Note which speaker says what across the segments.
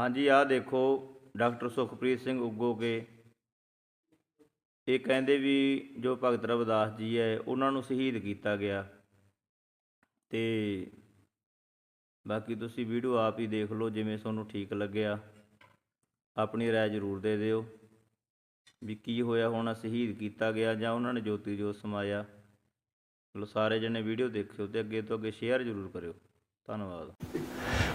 Speaker 1: ਹਾਂਜੀ, ਆਹ ਦੇਖੋ, ਡਾਕਟਰ ਸੁਖਪ੍ਰੀਤ ਸਿੰਘ ਉੱਗੋਕੇ ਇਹ ਕਹਿੰਦੇ ਵੀ ਜੋ ਭਗਤ ਰਵਿਦਾਸ ਜੀ ਹੈ, ਉਹਨਾਂ ਨੂੰ ਸ਼ਹੀਦ ਕੀਤਾ ਗਿਆ। ਤੇ ਬਾਕੀ ਤੁਸੀਂ ਵੀਡੀਓ ਆਪ ਹੀ ਦੇਖ ਲਓ, ਜਿਵੇਂ ਤੁਹਾਨੂੰ ਠੀਕ ਲੱਗਿਆ, ਆਪਣੀ ਰਾਏ ਜ਼ਰੂਰ ਦੇ ਦਿਓ ਵੀ ਕੀ ਹੋਇਆ, ਹੋਣਾ ਸ਼ਹੀਦ ਕੀਤਾ ਗਿਆ ਜਾਂ ਉਹਨਾਂ ਨੇ ਜੋਤੀ ਜੋਤ ਸਮਾਇਆ। ਚਲੋ ਸਾਰੇ ਜਣੇ ਵੀਡੀਓ ਦੇਖਿਓ ਤੇ ਅੱਗੇ ਤੋਂ ਅੱਗੇ ਸ਼ੇਅਰ ਜ਼ਰੂਰ ਕਰਿਓ। ਧੰਨਵਾਦ।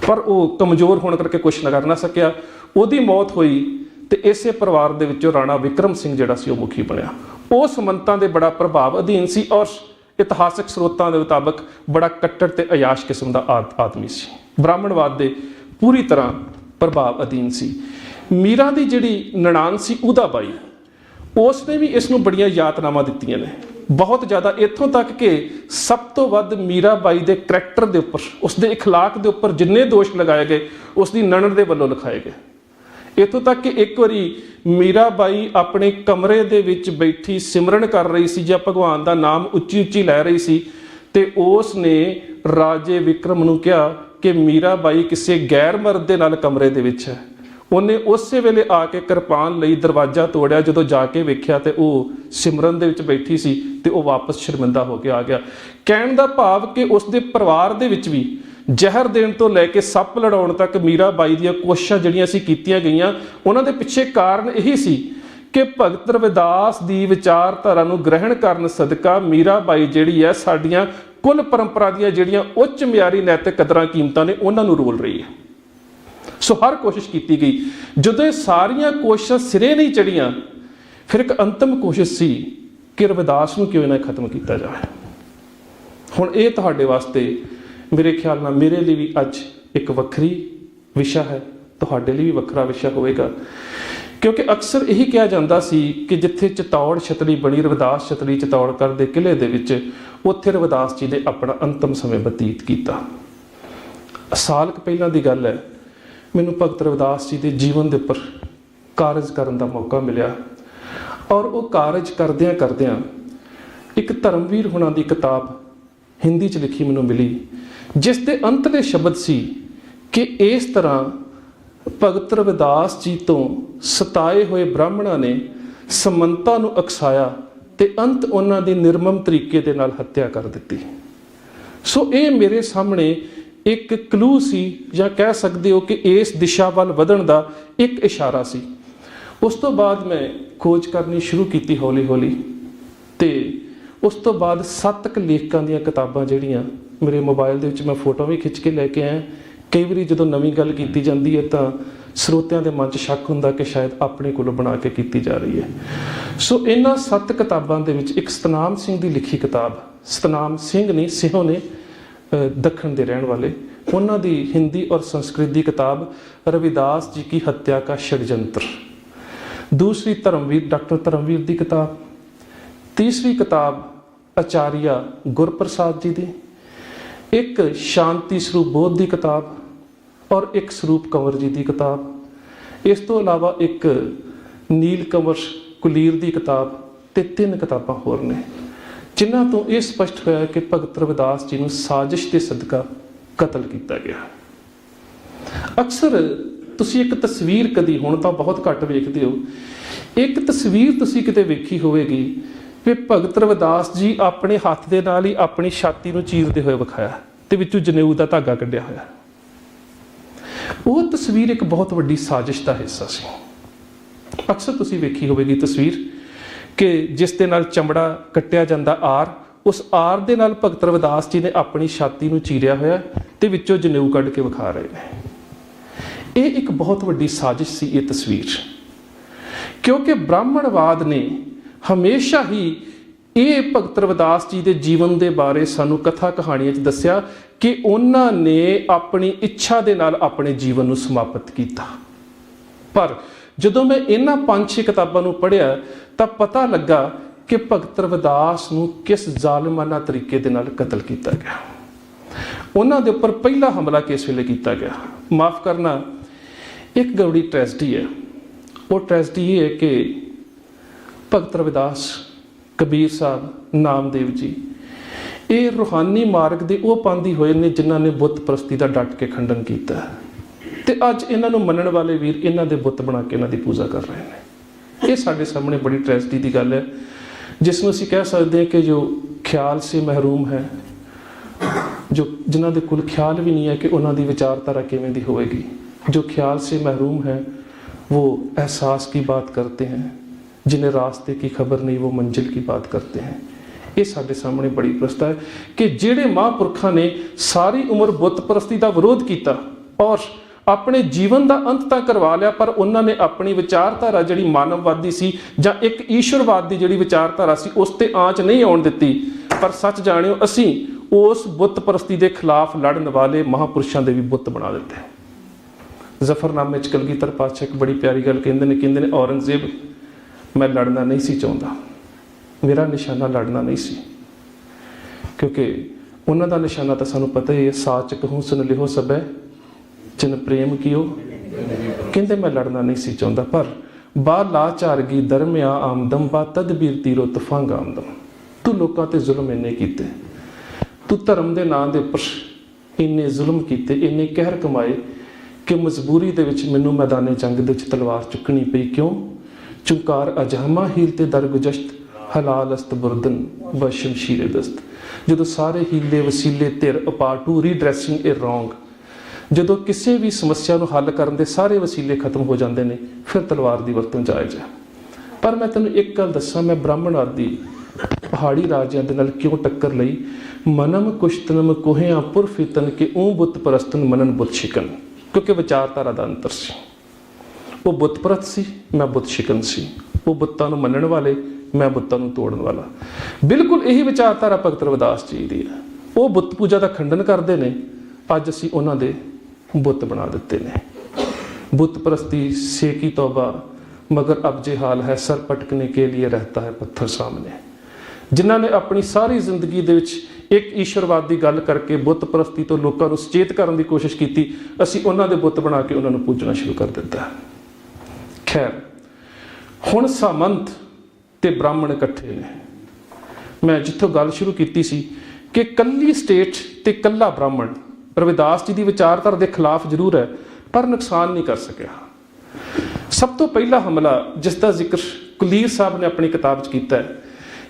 Speaker 2: ਪਰ ਉਹ ਕਮਜ਼ੋਰ ਹੋਣ ਕਰਕੇ ਕੁਝ ਨਾ ਕਰ ਨਾ ਸਕਿਆ। ਉਹਦੀ ਮੌਤ ਹੋਈ ਤੇ ਇਸੇ ਪਰਿਵਾਰ ਦੇ ਵਿੱਚੋਂ ਰਾਣਾ ਵਿਕਰਮ ਸਿੰਘ ਜਿਹੜਾ ਸੀ ਉਹ ਮੁਖੀ ਬਣਿਆ। ਉਸ ਮੰਤਾਂ ਦੇ ਬੜਾ ਪ੍ਰਭਾਵ ਅਧੀਨ ਸੀ ਔਰ ਇਤਿਹਾਸਕ ਸਰੋਤਾਂ ਦੇ ਮੁਤਾਬਕ ਬੜਾ ਕੱਟੜ ਤੇ ਅਯਾਸ਼ ਕਿਸਮ ਦਾ ਆਦ- ਆਦਮੀ ਸੀ। ਬ੍ਰਾਹਮਣਵਾਦ ਦੇ ਪੂਰੀ ਤਰ੍ਹਾਂ ਪ੍ਰਭਾਵ ਅਧੀਨ ਸੀ। ਮੀਰਾ ਦੀ ਜਿਹੜੀ ਨਣਾਨ ਸੀ ਉਹਦਾ ਬਾਈ ਉਸ ਨੇ ਵੀ ਇਸ ਨੂੰ ਬੜੀਆਂ ਯਾਤਨਾਵਾਂ ਦਿੱਤੀਆਂ ਨੇ। ਬਹੁਤ ਜ਼ਿਆਦਾ ਇੱਥੋਂ ਤੱਕ ਕਿ ਸਭ ਤੋਂ ਵੱਧ ਮੀਰਾਬਾਈ ਦੇ ਕਰੈਕਟਰ ਦੇ ਉੱਪਰ ਉਸ ਦੇ اخلاق ਦੇ ਉੱਪਰ ਜਿੰਨੇ ਦੋਸ਼ ਲਗਾਏ ਗਏ ਉਸ ਦੀ ਨਣਦ ਦੇ ਵੱਲੋਂ ਲਿਖਾਏ ਗਏ ਇੱਥੋਂ ਤੱਕ ਕਿ ਇੱਕ ਵਾਰੀ ਮੀਰਾਬਾਈ ਆਪਣੇ ਕਮਰੇ ਦੇ ਵਿੱਚ ਬੈਠੀ ਸਿਮਰਨ ਕਰ ਰਹੀ ਸੀ ਜਾਂ ਭਗਵਾਨ ਦਾ ਨਾਮ ਉੱਚੀ ਉੱਚੀ ਲੈ ਰਹੀ ਸੀ ਤੇ ਉਸ ਨੇ ਰਾਜੇ ਵਿਕਰਮ ਨੂੰ ਕਿਹਾ ਕਿ ਮੀਰਾਬਾਈ ਕਿਸੇ ਗੈਰ ਮਰਦ ਦੇ ਨਾਲ ਕਮਰੇ ਦੇ ਵਿੱਚ ਹੈ ਉਹਨੇ ਉਸੇ ਵੇਲੇ ਆ ਕੇ ਕਿਰਪਾਨ ਲਈ ਦਰਵਾਜ਼ਾ ਤੋੜਿਆ, ਜਦੋਂ ਜਾ ਕੇ ਵੇਖਿਆ ਤੇ ਉਹ ਸਿਮਰਨ ਦੇ ਵਿੱਚ ਬੈਠੀ ਸੀ ਤੇ ਉਹ ਵਾਪਸ ਸ਼ਰਮਿੰਦਾ ਹੋ ਕੇ ਆ ਗਿਆ। ਕਹਿਣ ਦਾ ਭਾਵ ਕਿ ਉਸ ਦੇ ਪਰਿਵਾਰ ਦੇ ਵਿੱਚ ਵੀ ਜ਼ਹਿਰ ਦੇਣ ਤੋਂ ਲੈ ਕੇ ਸੱਪ ਲੜਾਉਣ ਤੱਕ ਮੀਰਾ ਬਾਈ ਦੀਆਂ ਕੋਸ਼ਿਸ਼ਾਂ ਜਿਹੜੀਆਂ ਸੀ ਕੀਤੀਆਂ ਗਈਆਂ, ਉਹਨਾਂ ਦੇ ਪਿੱਛੇ ਕਾਰਨ ਇਹੀ ਸੀ ਕਿ ਭਗਤ ਰਵਿਦਾਸ ਦੀ ਵਿਚਾਰਧਾਰਾ ਨੂੰ ਗ੍ਰਹਿਣ ਕਰਨ ਸਦਕਾ ਮੀਰਾ ਬਾਈ ਜਿਹੜੀ ਹੈ, ਸਾਡੀਆਂ ਕੁੱਲ ਪਰੰਪਰਾ ਦੀਆਂ ਜਿਹੜੀਆਂ ਉੱਚ ਮਿਆਰੀ ਨੈਤਿਕ ਕਦਰਾਂ ਕੀਮਤਾਂ ਨੇ, ਉਹਨਾਂ ਨੂੰ ਰੋਲ ਰਹੀ ਹੈ। ਸੋ ਹਰ ਕੋਸ਼ਿਸ਼ ਕੀਤੀ ਗਈ। ਜਦੋਂ ਇਹ ਸਾਰੀਆਂ ਕੋਸ਼ਿਸ਼ਾਂ ਸਿਰੇ ਨਹੀਂ ਚੜੀਆਂ ਫਿਰ ਇੱਕ ਅੰਤਮ ਕੋਸ਼ਿਸ਼ ਸੀ ਕਿ ਰਵਿਦਾਸ ਨੂੰ ਕਿਉਂ ਨਾ ਖਤਮ ਕੀਤਾ ਜਾਵੇ। ਹੁਣ ਇਹ ਤੁਹਾਡੇ ਵਾਸਤੇ ਮੇਰੇ ਖਿਆਲ ਨਾਲ ਮੇਰੇ ਲਈ ਵੀ ਅੱਜ ਇੱਕ ਵੱਖਰੀ ਵਿਸ਼ਾ ਹੈ, ਤੁਹਾਡੇ ਲਈ ਵੀ ਵੱਖਰਾ ਵਿਸ਼ਾ ਹੋਵੇਗਾ। ਕਿਉਂਕਿ ਅਕਸਰ ਇਹੀ ਕਿਹਾ ਜਾਂਦਾ ਸੀ ਕਿ ਜਿੱਥੇ ਚਤੌੜ ਛਤਰੀ ਬਣੀ, ਰਵਿਦਾਸ ਛਤਰੀ ਚਤੌੜ ਕਰ ਦੇ ਕਿਲੇ ਦੇ ਵਿੱਚ, ਉੱਥੇ ਰਵਿਦਾਸ ਜੀ ਨੇ ਆਪਣਾ ਅੰਤਮ ਸਮੇਂ ਬਤੀਤ ਕੀਤਾ। ਸਾਲ ਕੁ ਪਹਿਲਾਂ ਦੀ ਗੱਲ ਹੈ ਮੈਨੂੰ ਭਗਤ ਰਵਿਦਾਸ ਜੀ ਦੇ ਜੀਵਨ ਦੇ ਉੱਪਰ ਕਾਰਜ ਕਰਨ ਦਾ ਮੌਕਾ ਮਿਲਿਆ। ਔਰ ਉਹ ਕਾਰਜ ਕਰਦਿਆਂ ਕਰਦਿਆਂ ਇੱਕ ਧਰਮਵੀਰ ਹੁਣਾਂ ਦੀ ਕਿਤਾਬ ਹਿੰਦੀ 'ਚ ਲਿਖੀ ਮੈਨੂੰ ਮਿਲੀ, ਜਿਸ ਦੇ ਅੰਤ ਦੇ ਸ਼ਬਦ ਸੀ ਕਿ ਇਸ ਤਰ੍ਹਾਂ ਭਗਤ ਰਵਿਦਾਸ ਜੀ ਤੋਂ ਸਤਾਏ ਹੋਏ ਬ੍ਰਾਹਮਣਾਂ ਨੇ ਸਮੰਤਾ ਨੂੰ ਅਕਸਾਇਆ ਤੇ ਅੰਤ ਉਹਨਾਂ ਦੀ ਨਿਰਮਮ ਤਰੀਕੇ ਦੇ ਨਾਲ ਹੱਤਿਆ ਕਰ ਦਿੱਤੀ। ਸੋ ਇਹ ਮੇਰੇ ਸਾਹਮਣੇ ਇੱਕ ਕਲੂ ਸੀ ਜਾਂ ਕਹਿ ਸਕਦੇ ਹੋ ਕਿ ਇਸ ਦਿਸ਼ਾ ਵੱਲ ਵਧਣ ਦਾ ਇੱਕ ਇਸ਼ਾਰਾ ਸੀ। ਉਸ ਤੋਂ ਬਾਅਦ ਮੈਂ ਖੋਜ ਕਰਨੀ ਸ਼ੁਰੂ ਕੀਤੀ ਹੌਲੀ-ਹੌਲੀ ਤੇ ਉਸ ਤੋਂ ਬਾਅਦ ਸੱਤ ਕੁ ਲੇਖਕਾਂ ਦੀਆਂ ਕਿਤਾਬਾਂ ਜਿਹੜੀਆਂ ਮੇਰੇ ਮੋਬਾਈਲ ਦੇ ਵਿੱਚ ਮੈਂ ਫੋਟੋ ਵੀ ਖਿੱਚ ਕੇ ਲੈ ਕੇ ਆਇਆ। ਕਈ ਵਾਰੀ ਜਦੋਂ ਨਵੀਂ ਗੱਲ ਕੀਤੀ ਜਾਂਦੀ ਹੈ ਤਾਂ ਸਰੋਤਿਆਂ ਦੇ ਮਨ 'ਚ ਸ਼ੱਕ ਹੁੰਦਾ ਕਿ ਸ਼ਾਇਦ ਆਪਣੇ ਕੋਲੋਂ ਬਣਾ ਕੇ ਕੀਤੀ ਜਾ ਰਹੀ ਹੈ। ਸੋ ਇਹਨਾਂ ਸੱਤ ਕਿਤਾਬਾਂ ਦੇ ਵਿੱਚ ਇੱਕ ਸਤਨਾਮ ਸਿੰਘ ਦੀ ਲਿਖੀ ਕਿਤਾਬ, ਸਤਨਾਮ ਸਿੰਘ ਨੇ, ਸਿਹੋਂ ਨੇ ਦੱਖਣ ਦੇ ਰਹਿਣ ਵਾਲੇ। ਉਹਨਾਂ ਦੀ ਹਿੰਦੀ ਔਰ ਸੰਸਕ੍ਰਿਤ ਦੀ ਕਿਤਾਬ ਰਵਿਦਾਸ ਜੀ ਕੀ ਹੱਤਿਆ ਕਾ ਸ਼ੜਜੰਤਰ ਦੂਸਰੀ ਧਰਮਵੀਰ, ਡਾਕਟਰ ਧਰਮਵੀਰ ਦੀ ਕਿਤਾਬ। ਤੀਸਰੀ ਕਿਤਾਬ ਆਚਾਰੀਆ ਗੁਰਪ੍ਰਸਾਦ ਜੀ ਦੀ। ਇੱਕ ਸ਼ਾਂਤੀ ਸਰੂਪ ਬੋਧ ਦੀ ਕਿਤਾਬ ਔਰ ਇੱਕ ਸਰੂਪ ਕੰਵਰ ਜੀ ਦੀ ਕਿਤਾਬ। ਇਸ ਤੋਂ ਇਲਾਵਾ ਇੱਕ ਨੀਲ ਕੰਵਰ ਕੁਲੀਰ ਦੀ ਕਿਤਾਬ ਤੇ ਤਿੰਨ ਕਿਤਾਬਾਂ ਹੋਰ ਨੇ। ਜਿਨ੍ਹਾਂ ਤੋਂ ਇਹ ਸਪਸ਼ਟ ਹੋਇਆ ਕਿ ਭਗਤ ਰਵਿਦਾਸ ਜੀ ਨੂੰ ਸਾਜ਼ਿਸ਼ ਦੇ ਸਦਕਾ ਕਤਲ ਕੀਤਾ ਗਿਆ। ਅਕਸਰ ਤੁਸੀਂ ਇੱਕ ਤਸਵੀਰ ਕਦੀ, ਹੁਣ ਤਾਂ ਬਹੁਤ ਘੱਟ ਵੇਖਦੇ ਹੋ, ਇੱਕ ਤਸਵੀਰ ਤੁਸੀਂ ਕਿਤੇ ਵੇਖੀ ਹੋਵੇਗੀ ਕਿ ਭਗਤ ਰਵਿਦਾਸ ਜੀ ਆਪਣੇ ਹੱਥ ਦੇ ਨਾਲ ਹੀ ਆਪਣੀ ਛਾਤੀ ਨੂੰ ਚੀਰਦੇ ਹੋਏ ਵਿਖਾਇਆ ਤੇ ਵਿੱਚੋਂ ਜਨੇਊ ਦਾ ਧਾਗਾ ਕੱਢਿਆ ਹੋਇਆ। ਉਹ ਤਸਵੀਰ ਇੱਕ ਬਹੁਤ ਵੱਡੀ ਸਾਜ਼ਿਸ਼ ਦਾ ਹਿੱਸਾ ਸੀ। ਅਕਸਰ ਤੁਸੀਂ ਵੇਖੀ ਹੋਵੇਗੀ ਤਸਵੀਰ ਕਿ ਜਿਸ ਦੇ ਨਾਲ ਚਮੜਾ ਕੱਟਿਆ ਜਾਂਦਾ ਆਰ, ਉਸ ਆਰ ਦੇ ਨਾਲ ਭਗਤ ਰਵਿਦਾਸ ਜੀ ਨੇ ਆਪਣੀ ਛਾਤੀ ਨੂੰ ਚੀਰਿਆ ਹੋਇਆ ਤੇ ਵਿੱਚੋਂ ਜਨੇਊ ਕੱਢ ਕੇ ਵਿਖਾ ਰਹੇ ਨੇ। ਇਹ ਇੱਕ ਬਹੁਤ ਵੱਡੀ ਸਾਜ਼ਿਸ਼ ਸੀ ਇਹ ਤਸਵੀਰ। ਕਿਉਂਕਿ ਬ੍ਰਾਹਮਣਵਾਦ ਨੇ ਹਮੇਸ਼ਾ ਹੀ ਇਹ ਭਗਤ ਰਵਿਦਾਸ ਜੀ ਦੇ ਜੀਵਨ ਦੇ ਬਾਰੇ ਸਾਨੂੰ ਕਥਾ ਕਹਾਣੀਆਂ 'ਚ ਦੱਸਿਆ ਕਿ ਉਹਨਾਂ ਨੇ ਆਪਣੀ ਇੱਛਾ ਦੇ ਨਾਲ ਆਪਣੇ ਜੀਵਨ ਨੂੰ ਸਮਾਪਤ ਕੀਤਾ। ਪਰ ਜਦੋਂ ਮੈਂ ਇਹਨਾਂ ਪੰਜ ਛੇ ਕਿਤਾਬਾਂ ਨੂੰ ਪੜ੍ਹਿਆ, ਤਾਂ ਪਤਾ ਲੱਗਾ ਕਿ ਭਗਤ ਰਵਿਦਾਸ ਨੂੰ ਕਿਸ ਜ਼ਾਲਮਾਨਾ ਤਰੀਕੇ ਦੇ ਨਾਲ ਕਤਲ ਕੀਤਾ ਗਿਆ। ਉਹਨਾਂ ਦੇ ਉੱਪਰ ਪਹਿਲਾ ਹਮਲਾ ਕਿਸ ਵੇਲੇ ਕੀਤਾ ਗਿਆ? ਮਾਫ ਕਰਨਾ, ਇੱਕ ਗੌੜੀ ਟ੍ਰੈਜਡੀ ਹੈ। ਉਹ ਟ੍ਰੈਜਡੀ ਇਹ ਹੈ ਕਿ ਭਗਤ ਰਵਿਦਾਸ ਕਬੀਰ ਸਾਹਿਬ ਨਾਮਦੇਵ ਜੀ, ਇਹ ਰੂਹਾਨੀ ਮਾਰਗ ਦੇ ਉਹ ਪਾਂਦੀ ਹੋਏ ਨੇ ਜਿਨ੍ਹਾਂ ਨੇ ਬੁੱਤ ਪ੍ਰਸਤੀ ਦਾ ਡਟ ਕੇ ਖੰਡਨ ਕੀਤਾ। ਤੇ ਅੱਜ ਇਹਨਾਂ ਨੂੰ ਮੰਨਣ ਵਾਲੇ ਵੀਰ ਇਹਨਾਂ ਦੇ ਬੁੱਤ ਬਣਾ ਕੇ ਇਹਨਾਂ ਦੀ ਪੂਜਾ ਕਰ ਰਹੇ ਨੇ ਇਹ ਸਾਡੇ ਸਾਹਮਣੇ ਬੜੀ ਟ੍ਰੈਜਡੀ ਦੀ ਗੱਲ ਹੈ ਜਿਸ ਨੂੰ ਅਸੀਂ ਕਹਿ ਸਕਦੇ ਹਾਂ ਕਿ ਜੋ ਖਿਆਲ ਸੇ ਮਹਿਰੂਮ ਹੈ ਜੋ ਜਿਨ੍ਹਾਂ ਦੇ ਕੋਲ ਖਿਆਲ ਵੀ ਨਹੀਂ ਹੈ ਕਿ ਉਹਨਾਂ ਦੀ ਵਿਚਾਰਧਾਰਾ ਕਿਵੇਂ ਦੀ ਹੋਵੇਗੀ जो ख्याल से महरूम है वो एहसास की बात करते हैं जिन्हें रास्ते की खबर नहीं वो मंजिल की बात करते हैं ਇਹ ਸਾਡੇ ਸਾਹਮਣੇ ਬੜੀ ਪ੍ਰਸਤਾ ਹੈ ਕਿ ਜਿਹੜੇ ਮਹਾਂਪੁਰਖਾਂ ਨੇ ਸਾਰੀ ਉਮਰ ਬੁੱਤ ਪ੍ਰਸਤੀ ਦਾ ਵਿਰੋਧ ਕੀਤਾ ਔਰ ਆਪਣੇ ਜੀਵਨ ਦਾ ਅੰਤ ਤਾਂ ਕਰਵਾ ਲਿਆ, ਪਰ ਉਹਨਾਂ ਨੇ ਆਪਣੀ ਵਿਚਾਰਧਾਰਾ ਜਿਹੜੀ ਮਾਨਵਵਾਦੀ ਸੀ ਜਾਂ ਇੱਕ ਈਸ਼ਵਰਵਾਦ ਦੀ ਜਿਹੜੀ ਵਿਚਾਰਧਾਰਾ ਸੀ, ਉਸ ਤੇ ਆਂਚ ਨਹੀਂ ਆਉਣ ਦਿੱਤੀ। ਪਰ ਸੱਚ ਜਾਣਿਓ, ਅਸੀਂ ਉਸ ਬੁੱਤ ਪ੍ਰਸਤੀ ਦੇ ਖਿਲਾਫ ਲੜਨ ਵਾਲੇ ਮਹਾਂਪੁਰਸ਼ਾਂ ਦੇ ਵੀ ਬੁੱਤ ਬਣਾ ਦਿੱਤੇ ਜ਼ਫਰਨਾਮੇ ਚ ਕਲਗੀਧਰ ਪਾਤਸ਼ਾਹ ਇੱਕ ਬੜੀ ਪਿਆਰੀ ਗੱਲ ਕਹਿੰਦੇ ਨੇ ਕਹਿੰਦੇ ਨੇ, ਔਰੰਗਜ਼ੇਬ, ਮੈਂ ਲੜਨਾ ਨਹੀਂ ਸੀ ਚਾਹੁੰਦਾ। ਮੇਰਾ ਨਿਸ਼ਾਨਾ ਲੜਨਾ ਨਹੀਂ ਸੀ। ਕਿਉਂਕਿ ਉਹਨਾਂ ਦਾ ਨਿਸ਼ਾਨਾ ਤਾਂ ਸਾਨੂੰ ਪਤਾ ਹੀ ਹੈ ਸਾਚ ਕਹੂੰ ਸੁਨ ਲਿਓ ਸਬੈ ਜਿਨ ਪ੍ਰੇਮ ਕੀਓ। ਕਹਿੰਦੇ ਮੈਂ ਲੜਨਾ ਨਹੀਂ ਸੀ ਚਾਹੁੰਦਾ, ਪਰ ਬਾ ਲਾ ਦਰਮਿਆ ਆਮਦਮ ਬਾ ਤਦਬੀਰ ਤੀਰੋ ਤਫੰਗ ਆਮਦਮ। ਤੂੰ ਲੋਕਾਂ ਤੇ ਜ਼ੁਲਮ ਇੰਨੇ ਕੀਤੇ। ਤੂੰ ਧਰਮ ਦੇ ਨਾਂ ਦੇ ਉੱਪਰ ਇੰਨੇ ਜ਼ੁਲਮ ਕੀਤੇ, ਇੰਨੇ ਕਹਿਰ ਕਮਾਏ ਕਿ ਮਜਬੂਰੀ ਦੇ ਵਿੱਚ ਮੈਨੂੰ ਮੈਦਾਨੇ ਜੰਗ ਦੇ ਵਿੱਚ ਤਲਵਾਰ ਚੁੱਕਣੀ ਪਈ। ਕਿਉਂ? ਚੁੰਕਾਰ ਅਜਹਮਾ, ਹੀਲ ਤੇ ਦਰਗੁਜਸ਼ਤ, ਹਲਾਲ ਅਸਤ ਬੁਰਦਨ ਬ ਸ਼ਮਸ਼ੀਰ ਦਸਤ। ਜਦੋਂ ਸਾਰੇ ਹੀਲੇ ਵਸੀਲੇ ਧਿਰ ਅਪਾਟੂ ਰੀਡਰੈਸਿੰਗ ਇਹ ਰੋਂਗ ਜਦੋਂ ਕਿਸੇ ਵੀ ਸਮੱਸਿਆ ਨੂੰ ਹੱਲ ਕਰਨ ਦੇ ਸਾਰੇ ਵਸੀਲੇ ਖਤਮ ਹੋ ਜਾਂਦੇ ਨੇ, ਫਿਰ ਤਲਵਾਰ ਦੀ ਵਰਤੋਂ ਜਾਇਜ਼ ਹੈ। ਪਰ ਮੈਂ ਤੈਨੂੰ ਇੱਕ ਗੱਲ ਦੱਸਾਂ, ਮੈਂ ਬ੍ਰਾਹਮਣ ਆਦਿ ਪਹਾੜੀ ਰਾਜਿਆਂ ਦੇ ਨਾਲ ਕਿਉਂ ਟੱਕਰ ਲਈ? ਮਨਮ ਕੁਸ਼ਤਨਮ ਕੋਹਿਆ ਪੁਰਫਿਤਨ ਕੇ ਉਹ ਬੁੱਤ ਪਰਸਤਨ ਮਨਨ ਬੁੱਤ ਸ਼ਿਕਨ। ਕਿਉਂਕਿ ਵਿਚਾਰਧਾਰਾ ਦਾ ਅੰਤਰ ਸੀ। ਉਹ ਬੁੱਤ ਪਰਤ ਸੀ, ਮੈਂ ਬੁੱਤ ਸ਼ਿਕਨ ਸੀ। ਉਹ ਬੁੱਤਾਂ ਨੂੰ ਮੰਨਣ ਵਾਲੇ, ਮੈਂ ਬੁੱਤਾਂ ਨੂੰ ਤੋੜਨ ਵਾਲਾ। ਬਿਲਕੁਲ ਇਹੀ ਵਿਚਾਰਧਾਰਾ ਭਗਤ ਰਵਿਦਾਸ ਜੀ ਦੀ ਹੈ। ਉਹ ਬੁੱਤ ਪੂਜਾ ਦਾ ਖੰਡਨ ਕਰਦੇ ਨੇ। ਅੱਜ ਅਸੀਂ ਉਹਨਾਂ ਦੇ ਬੁੱਤ ਬਣਾ ਦਿੱਤੇ ਨੇ। ਬੁੱਤ ਪ੍ਰਸਤੀ ਸੇ ਕੀ ਤੌਬਾ, ਮਗਰ ਅਬ ਜੇ ਹਾਲ ਹੈ, ਸਰ ਪਟਕਨੇ ਕੇ ਲਈ ਰਹਤਾ ਹੈ ਪੱਥਰ ਸਾਹਮਣੇ। ਜਿਨ੍ਹਾਂ ਨੇ ਆਪਣੀ ਸਾਰੀ ਜ਼ਿੰਦਗੀ ਦੇ ਵਿੱਚ ਇੱਕ ਈਸ਼ਰਵਾਦ ਦੀ ਗੱਲ ਕਰਕੇ ਬੁੱਤ ਪ੍ਰਸਤੀ ਤੋਂ ਲੋਕਾਂ ਨੂੰ ਸੁਚੇਤ ਕਰਨ ਦੀ ਕੋਸ਼ਿਸ਼ ਕੀਤੀ, ਅਸੀਂ ਉਹਨਾਂ ਦੇ ਬੁੱਤ ਬਣਾ ਕੇ ਉਹਨਾਂ ਨੂੰ ਪੂਜਣਾ ਸ਼ੁਰੂ ਕਰ ਦਿੱਤਾ। ਖੈਰ, ਹੁਣ ਸਾਮੰਤ ਤੇ ਬ੍ਰਾਹਮਣ ਇਕੱਠੇ ਨੇ। ਮੈਂ ਜਿੱਥੋਂ ਗੱਲ ਸ਼ੁਰੂ ਕੀਤੀ ਸੀ ਕਿ ਕੱਲੀ ਸਟੇਟ ਤੇ ਕੱਲਾ ਬ੍ਰਾਹਮਣ ਰਵਿਦਾਸ ਜੀ ਦੀ ਵਿਚਾਰਧਾਰਾ ਦੇ ਖਿਲਾਫ ਜ਼ਰੂਰ ਹੈ, ਪਰ ਨੁਕਸਾਨ ਨਹੀਂ ਕਰ ਸਕਿਆ। ਸਭ ਤੋਂ ਪਹਿਲਾ ਹਮਲਾ ਜਿਸ ਦਾ ਜ਼ਿਕਰ ਕੁਲੀਰ ਸਾਹਿਬ ਨੇ ਆਪਣੀ ਕਿਤਾਬ 'ਚ ਕੀਤਾ ਹੈ,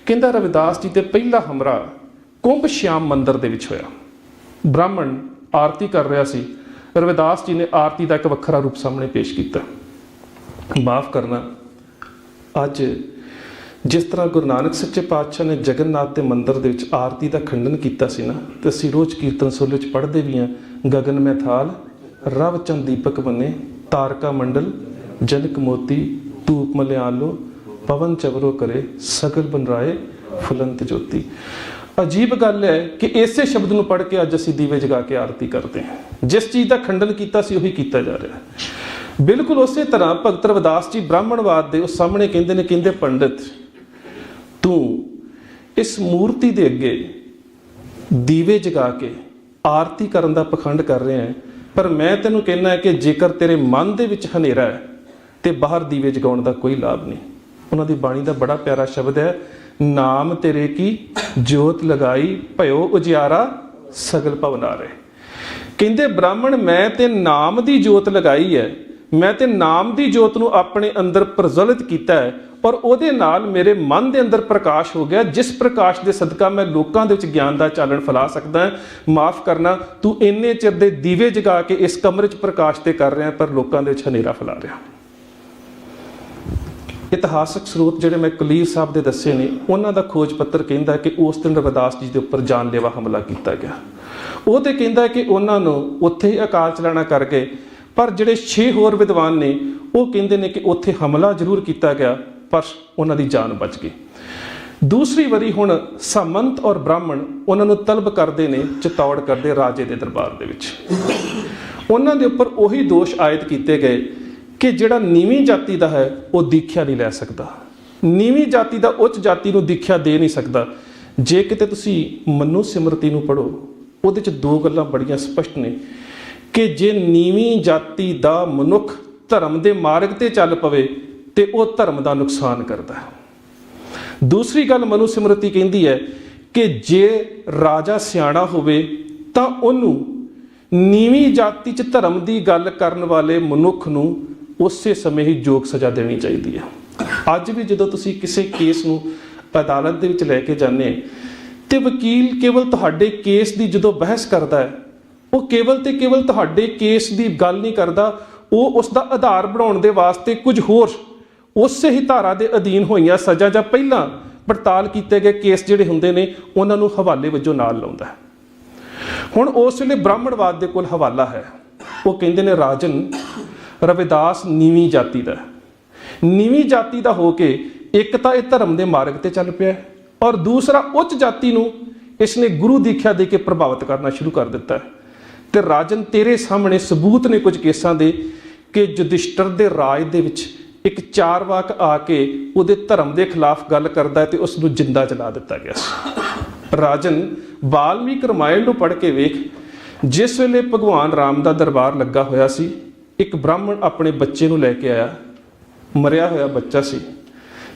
Speaker 2: ਕਹਿੰਦਾ ਰਵਿਦਾਸ ਜੀ ਤੇ ਪਹਿਲਾ ਹਮਲਾ ਕੁੰਭ ਸ਼ਿਆਮ ਮੰਦਿਰ ਦੇ ਵਿੱਚ ਹੋਇਆ। ਬ੍ਰਾਹਮਣ ਆਰਤੀ ਕਰ ਰਿਹਾ ਸੀ। ਰਵਿਦਾਸ ਜੀ ਨੇ ਆਰਤੀ ਦਾ ਇੱਕ ਵੱਖਰਾ ਰੂਪ ਸਾਹਮਣੇ ਪੇਸ਼ ਕੀਤਾ। ਮਾਫ ਕਰਨਾ, ਅੱਜ ਜਿਸ ਤਰ੍ਹਾਂ ਗੁਰੂ ਨਾਨਕ ਸੱਚੇ ਪਾਤਸ਼ਾਹ ਨੇ ਜਗਨਨਾਥ ਦੇ ਮੰਦਿਰ ਦੇ ਵਿੱਚ ਆਰਤੀ ਦਾ ਖੰਡਨ ਕੀਤਾ ਸੀ ਨਾ, ਤੇ ਅਸੀਂ ਰੋਜ਼ ਕੀਰਤਨ ਸੋਲੇ ਚ ਪੜ੍ਹਦੇ ਵੀ ਹਾਂ, ਗਗਨ ਮੈਂ ਥਾਲ ਰਵ ਚੰਦ ਦੀਪਕ ਬੰਨੇ, ਤਾਰਕਾ ਮੰਡਲ, ਜਨਕ ਮੋਤੀ, ਧੂਪ ਮਲਿਆਲੋ, ਪਵਨ ਚਵਰੋ ਕਰੇ, ਸਗਲ ਬਨਰਾਏ, ਫੁਲੰਤ ਜੋਤੀ। ਅਜੀਬ ਗੱਲ ਹੈ ਕਿ ਇਸੇ ਸ਼ਬਦ ਨੂੰ ਪੜ੍ਹ ਕੇ ਅੱਜ ਅਸੀਂ ਦੀਵੇ ਜਗਾ ਕੇ ਆਰਤੀ ਕਰਦੇ ਹਾਂ। ਜਿਸ ਚੀਜ਼ ਦਾ ਖੰਡਨ ਕੀਤਾ ਸੀ, ਉਹੀ ਕੀਤਾ ਜਾ ਰਿਹਾ ਹੈ। ਬਿਲਕੁਲ ਉਸੇ ਤਰ੍ਹਾਂ ਭਗਤ ਰਵਿਦਾਸ ਜੀ ਬ੍ਰਾਹਮਣਵਾਦ ਦੇ ਉਹ ਸਾਹਮਣੇ ਕਹਿੰਦੇ ਨੇ, ਕਹਿੰਦੇ ਪੰਡਿਤ ਤੂੰ ਇਸ ਮੂਰਤੀ ਦੇ ਅੱਗੇ ਦੀਵੇ ਜਗਾ ਕੇ ਆਰਤੀ ਕਰਨ ਦਾ ਪਖੰਡ ਕਰ ਰਿਹਾ ਹੈ, ਪਰ ਮੈਂ ਤੈਨੂੰ ਕਹਿਣਾ ਹੈ ਕਿ ਜੇਕਰ ਤੇਰੇ ਮਨ ਦੇ ਵਿੱਚ ਹਨੇਰਾ ਹੈ ਤੇ ਬਾਹਰ ਦੀਵੇ ਜਗਾਉਣ ਦਾ ਕੋਈ ਲਾਭ ਨਹੀਂ। ਉਹਨਾਂ ਦੀ ਬਾਣੀ ਦਾ ਬੜਾ ਪਿਆਰਾ ਸ਼ਬਦ ਹੈ, ਨਾਮ ਤੇਰੇ ਕੀ ਜੋਤ ਲਗਾਈ ਭਇਓ ਉਜਿਆਰਾ ਸਗਲ ਭਵਨਾਰੇ ਕਹਿੰਦੇ, ਬ੍ਰਾਹਮਣ, ਮੈਂ ਤੇ ਨਾਮ ਦੀ ਜੋਤ ਲਗਾਈ ਹੈ, ਮੈਂ ਤੇ ਨਾਮ ਦੀ ਜੋਤ ਨੂੰ ਆਪਣੇ ਅੰਦਰ ਪ੍ਰਜਵਲਿਤ ਕੀਤਾ ਹੈ ਔਰ ਉਹਦੇ ਨਾਲ ਮੇਰੇ ਮਨ ਦੇ ਅੰਦਰ ਪ੍ਰਕਾਸ਼ ਹੋ ਗਿਆ, ਜਿਸ ਪ੍ਰਕਾਸ਼ ਦੇ ਸਦਕਾ ਮੈਂ ਲੋਕਾਂ ਦੇ ਵਿੱਚ ਗਿਆਨ ਦਾ ਚਾਨਣ ਫੈਲਾ ਸਕਦਾ ਹਾਂ। ਮਾਫ ਕਰਨਾ, ਤੂੰ ਇੰਨੇ ਚਿਰ ਦੇ ਦੀਵੇ ਜਗਾ ਕੇ ਇਸ ਕਮਰੇ 'ਚ ਪ੍ਰਕਾਸ਼ ਤੇ ਕਰ ਰਿਹਾ ਪਰ ਲੋਕਾਂ ਦੇ ਵਿੱਚ ਹਨੇਰਾ ਫੈਲਾ ਰਿਹਾ। ਇਤਿਹਾਸਕ ਸਰੋਤ ਜਿਹੜੇ ਮੈਂ ਕਲੀਰ ਸਾਹਿਬ ਦੇ ਦੱਸੇ ਨੇ, ਉਹਨਾਂ ਦਾ ਖੋਜ ਪੱਤਰ ਕਹਿੰਦਾ ਕਿ ਉਸ ਦਿਨ ਰਵਿਦਾਸ ਜੀ ਦੇ ਉੱਪਰ ਜਾਨਲੇਵਾ ਹਮਲਾ ਕੀਤਾ ਗਿਆ। ਉਹ ਤੇ ਕਹਿੰਦਾ ਕਿ ਉਹਨਾਂ ਨੂੰ ਉੱਥੇ ਹੀ ਅਕਾਲ ਚਲਾਣਾ ਕਰ ਗਏ, ਪਰ ਜਿਹੜੇ 6 ਹੋਰ ਵਿਦਵਾਨ ਨੇ, ਉਹ ਕਹਿੰਦੇ ਨੇ ਕਿ ਉੱਥੇ ਹਮਲਾ ਜ਼ਰੂਰ ਕੀਤਾ ਗਿਆ। ਪਰ ਉਹਨਾਂ ਦੀ ਜਾਨ ਬਚ ਗਈ। ਦੂਸਰੀ ਵਾਰੀ ਹੁਣ ਸਾਮੰਤ ਔਰ ਬ੍ਰਾਹਮਣ ਉਹਨਾਂ ਨੂੰ ਤਲਬ ਕਰਦੇ ਨੇ ਚਿਤੌੜ ਕਰਦੇ ਰਾਜੇ ਦੇ ਦਰਬਾਰ ਦੇ ਵਿੱਚ। ਉਹਨਾਂ ਦੇ ਉੱਪਰ ਉਹੀ ਦੋਸ਼ ਆਇਤ ਕੀਤੇ ਗਏ ਕਿ ਜਿਹੜਾ ਨੀਵੀਂ ਜਾਤੀ ਦਾ ਹੈ, ਉਹ ਦੀਖਿਆ ਨਹੀਂ ਲੈ ਸਕਦਾ। ਨੀਵੀਂ ਜਾਤੀ ਦਾ ਉੱਚ ਜਾਤੀ ਨੂੰ ਦੀਖਿਆ ਦੇ ਨਹੀਂ ਸਕਦਾ। ਜੇ ਕਿਤੇ ਤੁਸੀਂ ਮਨੂ ਸਿਮਰਤੀ ਨੂੰ ਪੜੋ ਉਹਦੇ ਚ ਦੋ ਗੱਲਾਂ ਬੜੀਆਂ ਸਪਸ਼ਟ ਨੇ ਕਿ ਜੇ ਨੀਵੀਂ ਜਾਤੀ ਦਾ ਮਨੁੱਖ ਧਰਮ ਦੇ ਮਾਰਗ ਤੇ ਚੱਲ ਪਵੇ ਤੇ ਉਹ ਧਰਮ ਦਾ ਨੁਕਸਾਨ ਕਰਦਾ ਹੈ। ਦੂਸਰੀ ਗੱਲ ਮਨੂ ਸਿਮਰਤੀ ਕਹਿੰਦੀ ਹੈ ਕਿ ਜੇ ਰਾਜਾ ਸਿਆਣਾ ਹੋਵੇ ਤਾਂ ਉਹਨੂੰ ਨੀਵੀਂ ਜਾਤੀ 'ਚ ਧਰਮ ਦੀ ਗੱਲ ਕਰਨ ਵਾਲੇ ਮਨੁੱਖ ਨੂੰ ਉਸੇ ਸਮੇਂ ਹੀ ਯੋਗ ਸਜ਼ਾ ਦੇਣੀ ਚਾਹੀਦੀ ਹੈ। ਅੱਜ ਵੀ ਜਦੋਂ ਤੁਸੀਂ ਕਿਸੇ ਕੇਸ ਨੂੰ ਅਦਾਲਤ ਦੇ ਵਿੱਚ ਲੈ ਕੇ ਜਾਂਦੇ ਤੇ ਵਕੀਲ ਕੇਵਲ ਤੁਹਾਡੇ ਕੇਸ ਦੀ ਜਦੋਂ ਬਹਿਸ ਕਰਦਾ ਹੈ, ਉਹ ਕੇਵਲ ਤੇ ਕੇਵਲ ਤੁਹਾਡੇ ਕੇਸ ਦੀ ਗੱਲ ਨਹੀਂ ਕਰਦਾ, ਉਹ ਉਸ ਦਾ ਆਧਾਰ ਬਣਾਉਣ ਦੇ ਵਾਸਤੇ ਕੁਝ ਹੋਰ ਉਸੇ ਹੀ ਧਾਰਾ ਦੇ ਅਧੀਨ ਹੋਈਆਂ ਸਜ਼ਾ ਜਾਂ ਪਹਿਲਾਂ ਪੜਤਾਲ ਕੀਤੇ ਗਏ ਕੇਸ ਜਿਹੜੇ ਹੁੰਦੇ ਨੇ, ਉਹਨਾਂ ਨੂੰ ਹਵਾਲੇ ਵਜੋਂ ਨਾਲ ਲਾਉਂਦਾ ਹੈ। ਹੁਣ ਉਸ ਵੇਲੇ ਬ੍ਰਾਹਮਣਵਾਦ ਦੇ ਕੋਲ ਹਵਾਲਾ ਹੈ। ਉਹ ਕਹਿੰਦੇ ਨੇ, ਰਾਜਨ, ਰਵਿਦਾਸ ਨੀਵੀਂ ਜਾਤੀ ਦਾ ਨੀਵੀਂ ਜਾਤੀ ਦਾ ਹੋ ਕੇ ਇੱਕ ਤਾਂ ਇਹ ਧਰਮ ਦੇ ਮਾਰਗ ਤੇ ਚੱਲ ਪਿਆ ਔਰ ਦੂਸਰਾ ਉੱਚ ਜਾਤੀ ਨੂੰ ਇਸ ਨੇ ਗੁਰੂ ਦੀਖਿਆ ਦੇ ਕੇ ਪ੍ਰਭਾਵਿਤ ਕਰਨਾ ਸ਼ੁਰੂ ਕਰ ਦਿੱਤਾ ਹੈ। ਤੇ ਰਾਜਨ ਤੇਰੇ ਸਾਹਮਣੇ ਸਬੂਤ ਨੇ ਕੁਝ ਕੇਸਾਂ ਦੇ ਕਿ ਯੁਧਿਸ਼ਟਰ ਦੇ ਰਾਜ ਦੇ ਵਿੱਚ ਇੱਕ ਚਾਰਵਾਕ ਆ ਕੇ ਉਹਦੇ ਧਰਮ ਦੇ ਖਿਲਾਫ ਗੱਲ ਕਰਦਾ ਹੈ ਤੇ ਉਸ ਨੂੰ ਜਿੰਦਾ ਜਲਾ ਦਿੱਤਾ ਗਿਆ ਸੀ। ਰਾਜਨ ਵਾਲਮੀਕ ਰਮਾਇਣ ਨੂੰ ਪੜ੍ਹ ਕੇ ਵੇਖ, ਜਿਸ ਵੇਲੇ ਭਗਵਾਨ ਰਾਮ ਦਾ ਦਰਬਾਰ ਲੱਗਾ ਹੋਇਆ ਸੀ, ਇੱਕ ਬ੍ਰਾਹਮਣ ਆਪਣੇ ਬੱਚੇ ਨੂੰ ਲੈ ਕੇ ਆਇਆ, ਮਰਿਆ ਹੋਇਆ ਬੱਚਾ ਸੀ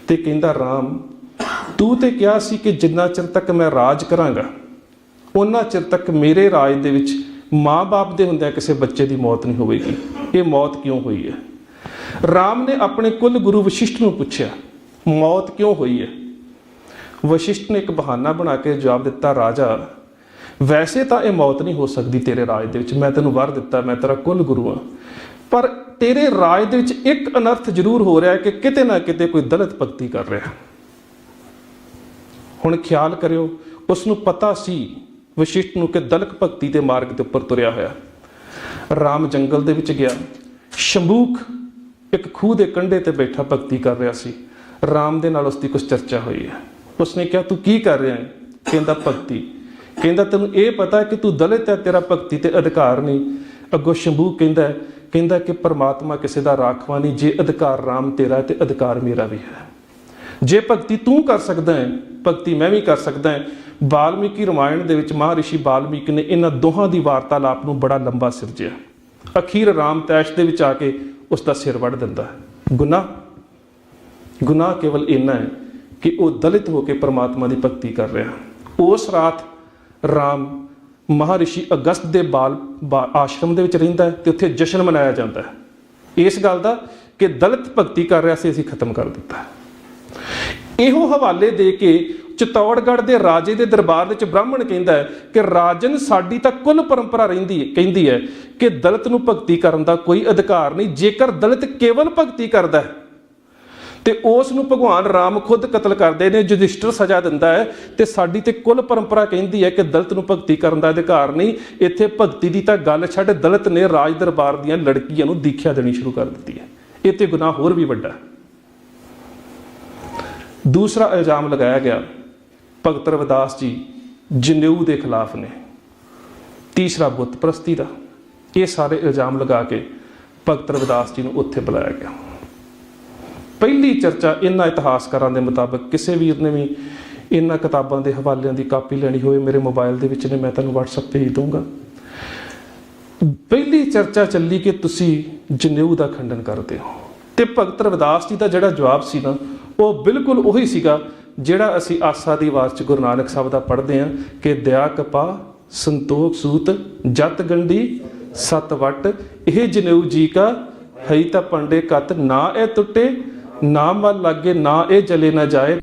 Speaker 2: ਤੇ ਕਹਿੰਦਾ, ਰਾਮ, ਤੂੰ ਤੇ ਕਿਹਾ ਸੀ ਕਿ ਜਿੰਨਾ ਚਿਰ ਤੱਕ ਮੈਂ ਰਾਜ ਕਰਾਂਗਾ ਉਹਨਾਂ ਚਿਰ ਤੱਕ ਮੇਰੇ ਰਾਜ ਦੇ ਵਿੱਚ ਮਾਂ-ਬਾਪ ਦੇ ਹੁੰਦਿਆਂ ਕਿਸੇ ਬੱਚੇ ਦੀ ਮੌਤ ਨਹੀਂ ਹੋਵੇਗੀ। ਇਹ ਮੌਤ ਕਿਉਂ ਹੋਈ ਹੈ? ਰਾਮ ਨੇ ਆਪਣੇ ਕੁੱਲ ਗੁਰੂ ਵਸ਼ਿਸ਼ਟ ਨੂੰ ਪੁੱਛਿਆ, ਮੌਤ ਕਿਉਂ ਹੋਈ ਹੈ? ਵਸ਼ਿਸ਼ਟ ਨੇ ਇੱਕ ਬਹਾਨਾ ਬਣਾ ਕੇ ਜਵਾਬ ਦਿੱਤਾ, ਰਾਜਾ, ਵੈਸੇ ਤਾਂ ਇਹ ਮੌਤ ਨਹੀਂ ਹੋ ਸਕਦੀ ਤੇਰੇ ਰਾਜ ਦੇ ਵਿੱਚ। ਮੈਂ ਤੈਨੂੰ ਵਰ ਦਿੱਤਾ, ਮੈਂ ਤੇਰਾ ਕੁੱਲ ਗੁਰੂ ਹਾਂ। ਪਰ ਤੇਰੇ ਰਾਜ ਦੇ ਵਿੱਚ ਇੱਕ ਅਨਰਥ ਜ਼ਰੂਰ ਹੋ ਰਿਹਾ ਹੈ ਕਿ ਕਿਤੇ ਨਾ ਕਿਤੇ ਕੋਈ ਦਲਤ ਭਗਤੀ ਕਰ ਰਿਹਾ ਹੁਣ ਖਿਆਲ ਕਰਿਓ, ਉਸ ਨੂੰ ਪਤਾ ਸੀ ਵਸ਼ਿਸ਼ਟ ਨੂੰ ਕਿ ਦਲਕ ਭਗਤੀ ਦੇ ਮਾਰਗ ਦੇ ਉੱਪਰ ਤੁਰਿਆ ਹੋਇਆ। ਰਾਮ ਜੰਗਲ ਦੇ ਵਿੱਚ ਗਿਆ। ਸ਼ੰਭੂਕ ਇੱਕ ਖੂਹ ਦੇ ਕੰਢੇ ਤੇ ਬੈਠਾ ਭਗਤੀ ਕਰ ਰਿਹਾ ਸੀ। ਰਾਮ ਦੇ ਨਾਲ ਉਸ ਦੀ ਕੁਝ ਚਰਚਾ ਹੋਈ ਹੈ। ਉਸਨੇ ਕਿਹਾ, ਤੂੰ ਕੀ ਕਰ ਰਿਹਾ ਹੈ? ਕਹਿੰਦਾ, ਭਗਤੀ। ਕਹਿੰਦਾ, ਤੈਨੂੰ ਇਹ ਪਤਾ ਕਿ ਤੂੰ ਦਲਿਤ ਹੈ, ਤੇਰਾ ਭਗਤੀ ਤੇ ਅਧਿਕਾਰ ਨਹੀਂ। ਅੱਗੋਂ ਸ਼ੰਭੂ ਕਹਿੰਦਾ ਕਹਿੰਦਾ ਕਿ ਪਰਮਾਤਮਾ ਕਿਸੇ ਦਾ ਰਾਖਵਾ ਨਹੀਂ, ਜੇ ਅਧਿਕਾਰ ਰਾਮ ਤੇਰਾ ਹੈ ਤੇ ਅਧਿਕਾਰ ਮੇਰਾ ਵੀ ਹੈ। ਜੇ ਭਗਤੀ ਤੂੰ ਕਰ ਸਕਦਾ ਹੈ, ਭਗਤੀ ਮੈਂ ਵੀ ਕਰ ਸਕਦਾ ਹਾਂ। ਬਾਲਮੀਕੀ ਰਾਮਾਇਣ ਦੇ ਵਿੱਚ ਮਹਾਰਿਸ਼ੀ ਬਾਲਮੀਕ ਨੇ ਇਹਨਾਂ ਦੋਹਾਂ ਦੀ ਵਾਰਤਾਲਾਪ ਨੂੰ ਬੜਾ ਲੰਬਾ ਸਿਰਜਿਆ। ਅਖੀਰ ਰਾਮ ਤੈਸ਼ ਦੇ ਵਿੱਚ ਆ ਕੇ ਉਸ ਦਾ ਸਿਰ ਵੱਢ ਦਿੰਦਾ ਹੈ। ਗੁਨਾਹ ਗੁਨਾਹ ਕੇਵਲ ਇੰਨਾ ਹੈ ਕਿ ਉਹ ਦਲਿਤ ਹੋ ਕੇ ਪ੍ਰਮਾਤਮਾ ਦੀ ਭਗਤੀ ਕਰ ਰਿਹਾ ਉਸ ਰਾਤ ਰਾਮ ਮਹਾਰਿਸ਼ੀ ਅਗਸਤ ਦੇ ਬਾਲ, ਬਾ- ਆਸ਼ਰਮ ਦੇ ਵਿੱਚ ਰਹਿੰਦਾ ਹੈ ਤੇ ਉੱਥੇ ਜਸ਼ਨ ਮਨਾਇਆ ਜਾਂਦਾ ਹੈ। ਇਸ ਗੱਲ ਦਾ ਕਿ ਦਲਿਤ ਭਗਤੀ ਕਰ ਰਿਹਾ ਸੀ, ਅਸੀਂ ਖਤਮ ਕਰ ਦਿੱਤਾ ਇਹੋ ਹਵਾਲੇ ਦੇ ਕੇ ਚਿਤੌੜਗੜ੍ਹ ਦੇ ਰਾਜੇ ਦੇ ਦਰਬਾਰ ਵਿੱਚ ਬ੍ਰਾਹਮਣ ਕਹਿੰਦਾ ਹੈ ਕਿ ਰਾਜਨ ਸਾਡੀ ਤਾਂ ਕੁੱਲ ਪਰੰਪਰਾ ਰਹਿੰਦੀ ਹੈ, ਕਹਿੰਦੀ ਹੈ ਕਿ ਦਲਿਤ ਨੂੰ ਭਗਤੀ ਕਰਨ ਦਾ ਕੋਈ ਅਧਿਕਾਰ ਨਹੀਂ, ਜੇਕਰ ਦਲਿਤ ਕੇਵਲ ਭਗਤੀ ਕਰਦਾ ਹੈ, ਤੇ ਉਸ ਨੂੰ ਭਗਵਾਨ ਰਾਮ ਖੁਦ ਕਤਲ ਕਰਦੇ ਨੇ, ਯੁਧਿਸ਼ਟਰ ਸਜ਼ਾ ਦਿੰਦਾ ਹੈ, ਤੇ ਸਾਡੀ ਤੇ ਕੁੱਲ ਪਰੰਪਰਾ ਕਹਿੰਦੀ ਹੈ ਕਿ ਦਲਿਤ ਨੂੰ ਭਗਤੀ ਕਰਨ ਦਾ ਅਧਿਕਾਰ ਨਹੀਂ, ਇੱਥੇ ਭਗਤੀ ਦੀ ਤਾਂ ਗੱਲ ਛੱਡ ਦਲਿਤ ਨੇ ਰਾਜ ਦਰਬਾਰ ਦੀਆਂ ਲੜਕੀਆਂ ਨੂੰ ਦੀਖਿਆ ਦੇਣੀ ਸ਼ੁਰੂ ਕਰ ਦਿੱਤੀ ਹੈ। ਇਹ ਤੇ ਗੁਨਾਹ ਹੋਰ ਵੀ ਵੱਡਾ ਦੂਸਰਾ ਇਲਜ਼ਾਮ ਲਗਾਇਆ ਗਿਆ ਭਗਤ ਰਵਿਦਾਸ ਜੀ ਜਨੇਊ ਦੇ ਖਿਲਾਫ ਨੇ। ਤੀਸਰਾ ਬੁੱਤ ਪ੍ਰਸਤੀ ਦਾ। ਇਹ ਸਾਰੇ ਇਲਜ਼ਾਮ ਲਗਾ ਕੇ ਭਗਤ ਰਵਿਦਾਸ ਜੀ ਨੂੰ ਉੱਥੇ ਬੁਲਾਇਆ ਗਿਆ। ਪਹਿਲੀ ਚਰਚਾ ਇਹਨਾਂ ਇਤਿਹਾਸਕਾਰਾਂ ਦੇ ਮੁਤਾਬਕ ਕਿਸੇ ਵੀਰ ਨੇ ਵੀ ਇਹਨਾਂ ਕਿਤਾਬਾਂ ਦੇ ਹਵਾਲਿਆਂ ਦੀ ਕਾਪੀ ਲੈਣੀ ਹੋਵੇ, ਮੇਰੇ ਮੋਬਾਈਲ ਦੇ ਵਿੱਚ ਨੇ, ਮੈਂ ਤੁਹਾਨੂੰ WhatsApp ਭੇਜ ਦੂੰਗਾ ਪਹਿਲੀ ਚਰਚਾ ਚੱਲੀ ਕਿ ਤੁਸੀਂ ਜਨੇਊ ਦਾ ਖੰਡਨ ਕਰਦੇ ਹੋ। ਤੇ ਭਗਤ ਰਵਿਦਾਸ ਜੀ ਦਾ ਜਿਹੜਾ ਜਵਾਬ ਸੀ ਨਾ, ਉਹ ਬਿਲਕੁਲ ਉਹੀ ਸੀਗਾ ਜਿਹੜਾ ਅਸੀਂ ਆਸਾ ਦੀ ਆਵਾਜ਼ ਚ ਗੁਰੂ ਨਾਨਕ ਸਾਹਿਬ ਦਾ ਪੜ੍ਹਦੇ ਹਾਂ ਕਿ ਦਇਆ ਕਪਾ ਸੰਤੋਖ ਸੂਤ, ਜਤ ਗੰਢੀ, ਸਤ ਵਟ, ਇਹ ਜਨੇਊ ਜੀ ਕਾ, ਹਈ ਤਾਂ ਪੰਡੇ ਕਤ, ਨਾ ਇਹ ਟੁੱਟੇ, ਨਾ ਮਨ ਲੱਗੇ, ਨਾ ਇਹ ਜਲੇ ਨਾ ਜਾਏ।